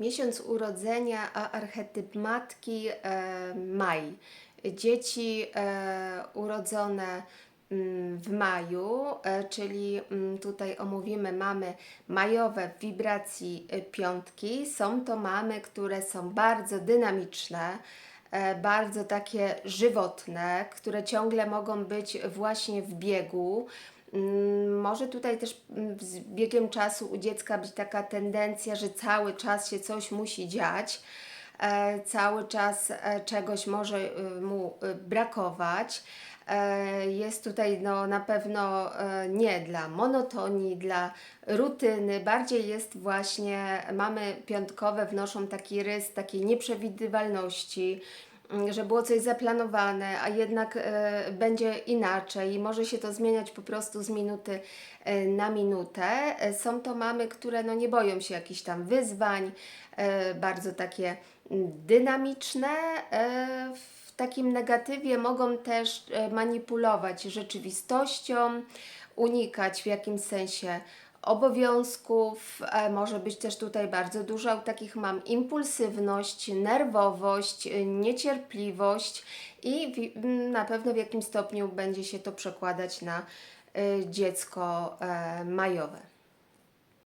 Miesiąc urodzenia, a archetyp matki e, maj. Dzieci e, urodzone mm, w maju, e, czyli mm, tutaj omówimy mamy majowe w wibracji piątki. Są to mamy, które są bardzo dynamiczne, bardzo takie żywotne, które ciągle mogą być właśnie w biegu. Mm, Może tutaj też mm, z biegiem czasu u dziecka być taka tendencja, że cały czas się coś musi dziać, e, cały czas e, czegoś może y, mu y, brakować. E, Jest tutaj no, na pewno nie dla monotonii, dla rutyny, bardziej jest właśnie, mamy piątkowe, wnoszą taki rys takiej nieprzewidywalności, że było coś zaplanowane, a jednak e, będzie inaczej może się to zmieniać po prostu z minuty e, na minutę. E, są to mamy, które no, nie boją się jakichś tam wyzwań, bardzo takie mm, dynamiczne. W takim negatywie mogą też manipulować rzeczywistością, unikać w jakimś sensie obowiązków. E, Może być też tutaj bardzo dużo takich mam impulsywność, nerwowość, e, niecierpliwość i w, m, na pewno w jakimś stopniu będzie się to przekładać na e, dziecko majowe.